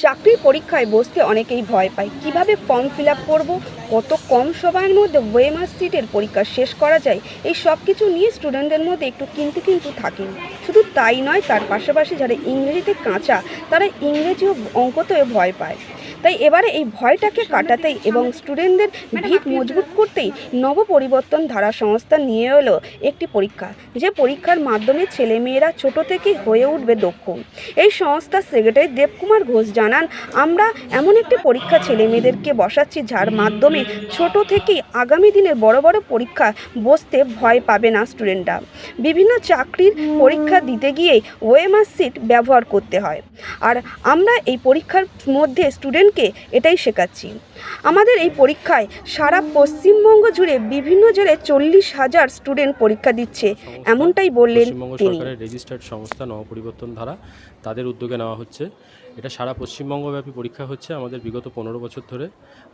চাকরির পরীক্ষায় বসতে অনেকেই ভয় পায়। কীভাবে ফর্ম ফিল আপ করব? কত কম সময়ের মধ্যে ওয়েমার সিটের পরীক্ষা শেষ করা যায় এই সব কিছু নিয়ে স্টুডেন্টদের মধ্যে একটু কিন্তু কিন্তু থাকেন। শুধু তাই নয় তার পাশাপাশি যারা ইংরেজিতে কাঁচা তারা ইংরেজি ও অঙ্কতেও ভয় পায়। তাই এবারে এই ভয়টাকে কাটাতেই এবং স্টুডেন্টদের ভিত মজবুত করতেই নব পরিবর্তন ধারা সংস্থা নিয়ে এলো একটি পরীক্ষা যে পরীক্ষার মাধ্যমে ছেলেমেয়েরা ছোট থেকেই হয়ে উঠবে দক্ষ। এই সংস্থার সেক্রেটারি দেবকুমার ঘোষ জানান আমরা এমন একটি পরীক্ষা ছেলেমেয়েদেরকে বসাচ্ছি যার মাধ্যমে ছোট থেকেই আগামী দিনের বড় বড় পরীক্ষা বসতে ভয় পাবে না স্টুডেন্টরা বিভিন্ন চাকরির পরীক্ষা দিতে গিয়ে ওএমআর সিট ব্যবহার করতে হয়। আর আমরা এই পরীক্ষার মধ্যে স্টুডেন্টকে এটাই শেখাচ্ছি। আমাদের এই পরীক্ষায় সারা পশ্চিমবঙ্গ জুড়ে বিভিন্ন জেলায় চল্লিশ হাজার স্টুডেন্ট পরীক্ষা দিচ্ছে এমনটাই বললেন তিনি। সরকারের রেজিস্টার্ড সংস্থা নবপরিবর্তন ধারা তাদের উদ্যোগে নেওয়া হচ্ছে। এটা সারা পশ্চিমবঙ্গব্যাপী পরীক্ষা হচ্ছে আমাদের বিগত পনেরো বছর ধরে।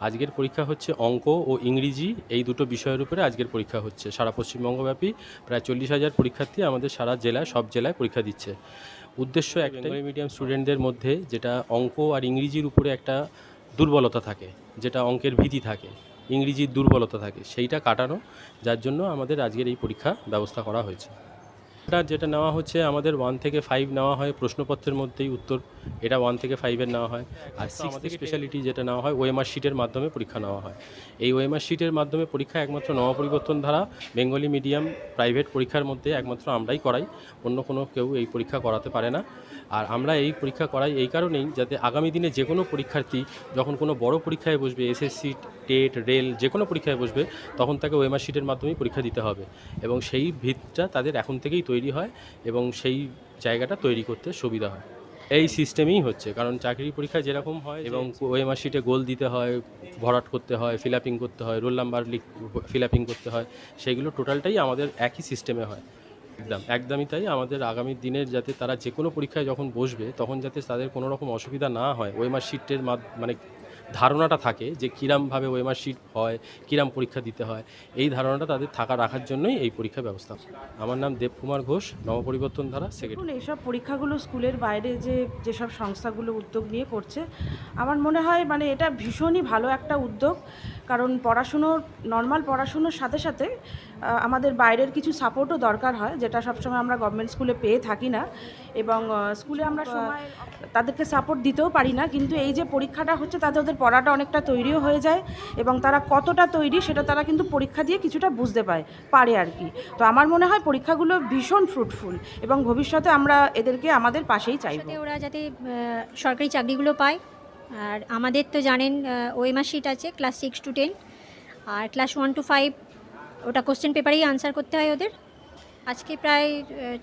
আজকের পরীক্ষা হচ্ছে অঙ্ক ও ইংরেজি এই দুটো বিষয়ের উপরে আজকের পরীক্ষা হচ্ছে। সারা পশ্চিমবঙ্গব্যাপী প্রায় চল্লিশ হাজার পরীক্ষার্থী আমাদের সারা জেলায় সব জেলায় পরীক্ষা দিচ্ছে। উদ্দেশ্য এক বেঙ্গলি মিডিয়াম স্টুডেন্টদের মধ্যে যেটা অঙ্ক আর ইংরেজির উপরে একটা দুর্বলতা থাকে যেটা অঙ্কের ভীতি থাকে ইংরেজির দুর্বলতা থাকে সেইটা কাটানো যার জন্য আমাদের আজকের এই পরীক্ষা ব্যবস্থা করা হয়েছে। এটা যেটা নেওয়া হচ্ছে আমাদের ওয়ান থেকে ফাইভ নেওয়া হয় প্রশ্নপত্রের মধ্যেই উত্তর এটা ওয়ান থেকে ফাইভের নেওয়া হয়। আর আমাদের স্পেশালিটি যেটা নেওয়া হয় ওএমআর শিটের মাধ্যমে পরীক্ষা নেওয়া হয়। এই ওএমআর শিটের মাধ্যমে পরীক্ষা একমাত্র নবপরিবর্তন ধারা বেঙ্গলি মিডিয়াম প্রাইভেট পরীক্ষার মধ্যে একমাত্র আমরাই করাই অন্য কোনো কেউ এই পরীক্ষা করাতে পারে না। আর আমরা এই পরীক্ষা করাই এই কারণেই যাতে আগামী দিনে যে কোনো পরীক্ষার্থী যখন কোনো বড় পরীক্ষায় বসবে এসএসসি টেট রেল যে কোনো পরীক্ষায় বসবে তখন তাকে ওএমআর শিটের মাধ্যমেই পরীক্ষা দিতে হবে। এবং সেই ভিতটা তাদের এখন থেকেই তৈরি হয় এবং সেই জায়গাটা তৈরি করতে সুবিধা হয়। এই সিস্টেমেই হচ্ছে কারণ চাকরি পরীক্ষা যেরকম হয় এবং ওএমআর শিটে গোল দিতে হয় ভরাট করতে হয় ফিল করতে হয় রোল নাম্বার লিখ ফিল করতে হয় সেগুলো টোটালটাই আমাদের একই সিস্টেমে হয়। একদম একদমই তাই আমাদের আগামী দিনের যাতে তারা যে কোনো পরীক্ষায় যখন বসবে তখন যাতে তাদের কোনো রকম অসুবিধা না হয় ওয়েমার শিটের মানে ধারণাটা থাকে যে কীরমভাবে ওয়েমার শিট হয়, কীরম পরীক্ষা দিতে হয়, এই ধারণাটা তাদের থাকা রাখার জন্যই এই পরীক্ষা ব্যবস্থা। আমার নাম দেবকুমার ঘোষ, নবপরিবর্তন ধারা দেখুন, এইসব পরীক্ষাগুলো স্কুলের বাইরে যে, যেসব সংস্থাগুলো উদ্যোগ নিয়ে করছে, আমার মনে হয় মানে এটা ভীষণই ভালো একটা উদ্যোগ। কারণ পড়াশুনোর নর্মাল পড়াশুনোর সাথে সাথে আমাদের বাইরের কিছু সাপোর্টও দরকার হয়, যেটা সবসময় আমরা গভর্নমেন্ট স্কুলে পেয়ে থাকি না। এবং স্কুলে আমরা তাদেরকে সাপোর্ট দিতেও পারি না, কিন্তু এই যে পরীক্ষাটা হচ্ছে, তাতে ওদের পড়াটা অনেকটা তৈরিও হয়ে যায় এবং তারা কতটা তৈরি সেটা তারা কিন্তু পরীক্ষা দিয়ে কিছুটা বুঝতে পায়, পারে আর কি। তো আমার মনে হয় পরীক্ষাগুলো ভীষণ ফ্রুটফুল এবং ভবিষ্যতে আমরা এদেরকে আমাদের পাশেই চাই ওরা যাতে সরকারি চাকরিগুলো পায়। আর আমাদের তো জানেন ওয়েমার শিট আছে ক্লাস সিক্স টু টেন আর ক্লাস ওয়ান টু ফাইভ ওটা কোশ্চেন পেপারেই আনসার করতে হয় ওদের। আজকে প্রায়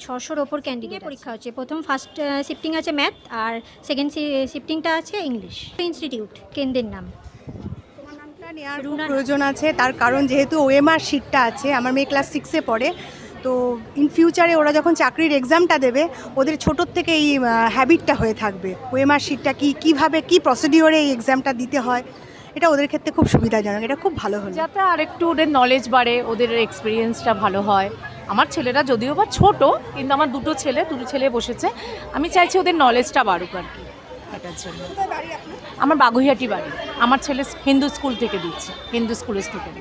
ছশোর ওপর ক্যান্ডিডেট পরীক্ষা হচ্ছে। প্রথম ফার্স্ট শিফটিং আছে ম্যাথ আর সেকেন্ড শিফটিংটা আছে ইংলিশ ইনস্টিটিউট কেন্দ্রের নাম। নামটা নেওয়ার প্রয়োজন আছে। তার কারণ যেহেতু ওএমআর শিটটা আছে আমার মেয়ে ক্লাস সিক্সে পড়ে তো ইন ফিউচারে ওরা যখন চাকরির এক্সামটা দেবে ওদের ছোটোর থেকে এই হ্যাবিটটা হয়ে থাকবে। ওএমআর শিটটা কি কীভাবে কি প্রসিডিওরে এই এক্সামটা দিতে হয় এটা ওদের ক্ষেত্রে খুব সুবিধাজনক এটা খুব ভালো হলো। যাতে আর একটু ওদের নলেজ বাড়ে ওদের এক্সপিরিয়েন্সটা ভালো হয়। আমার ছেলেরা যদিও বা ছোট কিন্তু আমার দুটো ছেলে দুটো ছেলে বসেছে। আমি চাইছি ওদের নলেজটা বাড়ুক আর কি এটার জন্য। আমার বাগুইহাটি বাড়ি। আমার ছেলে হিন্দু স্কুল থেকে দিচ্ছে হিন্দু স্কুলের স্টুডেন্ট